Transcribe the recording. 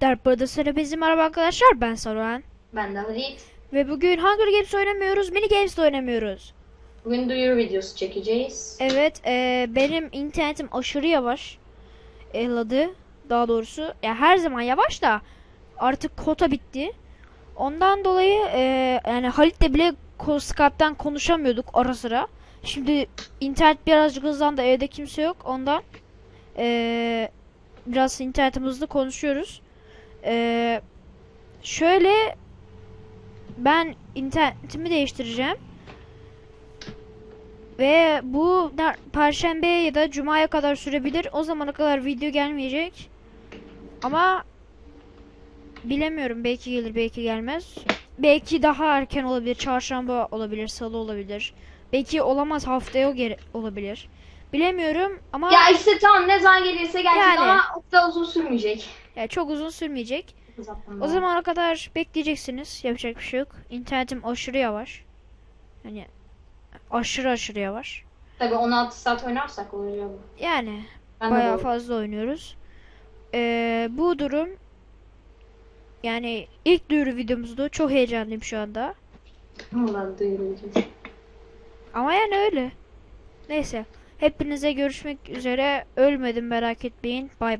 Dark Brothers'ın bizim merhaba arkadaşlar ben Saruhan. Ben de Halit. Ve bugün Hunger Games oynamıyoruz, Mini Games de oynamıyoruz. Bugün duyuru videosu çekeceğiz. Evet e, benim internetim aşırı yavaş. Eladı daha doğrusu. Ya her zaman yavaş da artık kota bitti. Ondan dolayı e, yani Halit'le bile Skype'tan konuşamıyorduk ara sıra. Şimdi internet birazcık hızlandı evde kimse yok ondan e, biraz internetim hızlı konuşuyoruz. E, şöyle ben internetimi değiştireceğim. Ve bu perşembe ya da cumaya kadar sürebilir. O zamana kadar video gelmeyecek. Ama bilemiyorum. Belki gelir, belki gelmez. Belki daha erken olabilir. Çarşamba olabilir, salı olabilir. Belki olamaz haftaya o olabilir. Bilemiyorum ama Ya işte tamam ne zaman gelirse gelecek Yani. ama o da uzun sürmeyecek. ya çok uzun sürmeyecek. O zamana kadar bekleyeceksiniz. Yapacak bir şey yok. İnternetim aşırı yavaş. Hani aşırı aşırı yavaş. Tabii 16 saat oynarsak olacak bu. Yani Ben de bayağı doğru. fazla oynuyoruz. Ee, bu durum yani ilk duyuru videomuzdu. Çok heyecanlıyım şu anda. Vallahi duyuru videosu. Ama yani öyle. Neyse. Hepinize görüşmek üzere. Ölmedim merak etmeyin. Bay